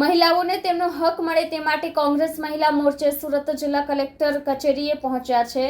મહિલાઓને તેમનો હક મળે તે માટે કોંગ્રેસ મહિલા મોરચે સુરત જિલ્લા કલેક્ટર કચેરીએ પહોંચ્યા છે.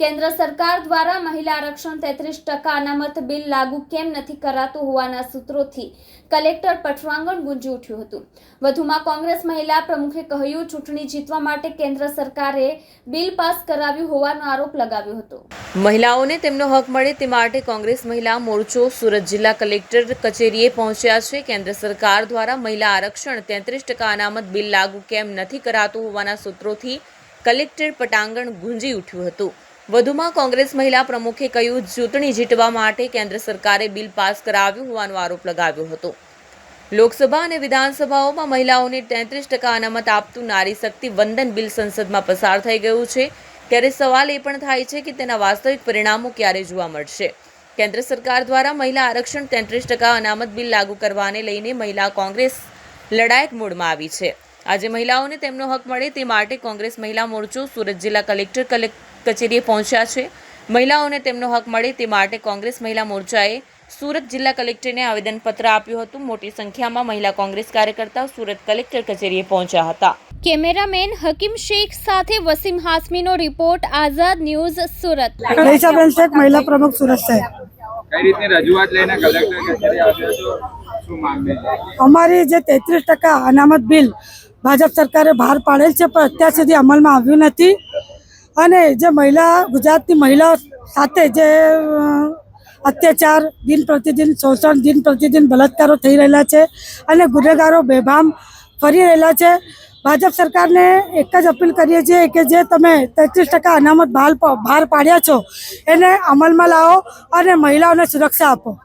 કેન્દ્ર સરકાર દ્વારા મહિલા આરક્ષણ તેત્રીસ ટકા અનામત બિલ લાગુ કેમ નથી કરાતું હોવાના સૂત્રોથી કલેક્ટર પઠવાંગણ ગુંજી ઉઠ્યું હતું. વધુમાં કોંગ્રેસ મહિલા પ્રમુખે કહ્યું, ચૂંટણી જીતવા માટે કેન્દ્ર સરકારે બિલ પાસ કરાવ્યું હોવાનો આરોપ લગાવ્યો હતો. મહિલાઓને તેમનો હક મળે તે માટે કોંગ્રેસ મહિલા મોરચો સુરત જિલ્લા કલેક્ટર કચેરીએ પહોંચ્યા છે. કેન્દ્ર સરકાર દ્વારા મહિલા આરક્ષણ તેત્રીસ ટકા અનામત બિલ લાગુ કેમ નથી કરાતું હોવાના સૂત્રોથી કલેક્ટર પટાંગણ ગુંજી ઉઠ્યું હતું. વધુમાં કોંગ્રેસ મહિલા પ્રમુખે કહ્યું, ચૂંટણી જીતવા માટે કેન્દ્ર સરકારે બિલ પાસ કરાવ્યું હોવાનો આરોપ લગાવ્યો હતો. લોકસભા અને વિધાનસભાઓમાં મહિલાઓને તેત્રીસ ટકા અનામત આપતું નારી શક્તિ વંદન બિલ સંસદમાં પસાર થઈ ગયું છે. ત્યારે સવાલ એ પણ થાય છે કે તેના વાસ્તવિક પરિણામો ક્યારે જોવા મળશે? કેન્દ્ર સરકાર દ્વારા મહિલા આરક્ષણ તેત્રીસ ટકા અનામત બિલ લાગુ કરવાને લઈને મહિલા કોંગ્રેસ લડાયક મૂડમાં આવી છે. આજે મહિલાઓને તેમનો હક મળે તે માટે કોંગ્રેસ મહિલા મોરચો સુરત જિલ્લા કલેક્ટર કલે- કચેરીએ પહોંચ્યા છે. મહિલાઓને તેમનો હક મળે તે માટે કોંગ્રેસ મહિલા મોરચાએ સુરત જિલ્લા કલેક્ટરને આવેદનપત્ર આપ્યું હતું. મોટી સંખ્યામાં મહિલા કોંગ્રેસ કાર્યકર્તાઓ સુરત કલેક્ટર કચેરીએ પહોંચ્યા હતા. કેમેરામેન હકીમ શેખ સાથે વસીમ હાસમીનો રિપોર્ટ આઝાદ ન્યૂઝ સુરત. શેખ મહિલા પ્રમુખ સુરત શહેર કઈ રીતની રજૂઆત લઈને કલેક્ટર કચેરી આવ્યા છો શું માંગે અમારી જે તેત્રીસ ટકા અનામત બિલ ભાજપ સરકારે બહાર પાડેલ છે, પણ અત્યાર સુધી અમલમાં આવ્યું નથી. અને જે મહિલા, ગુજરાતની મહિલાઓ સાથે જે અત્યાચાર, દિન પ્રતિદિન શોષણ, દિન પ્રતિદિન બલાત્કારો થઈ રહેલા છે અને ગુનેગારો બેભામ ફરી રહેલા છે. ભાજપ સરકારને એક જ અપીલ કરીએ છીએ કે જે તમે તેત્રીસ ટકા અનામત બહાર પાડ્યા છો, એને અમલમાં લાવો અને મહિલાઓને સુરક્ષા આપો.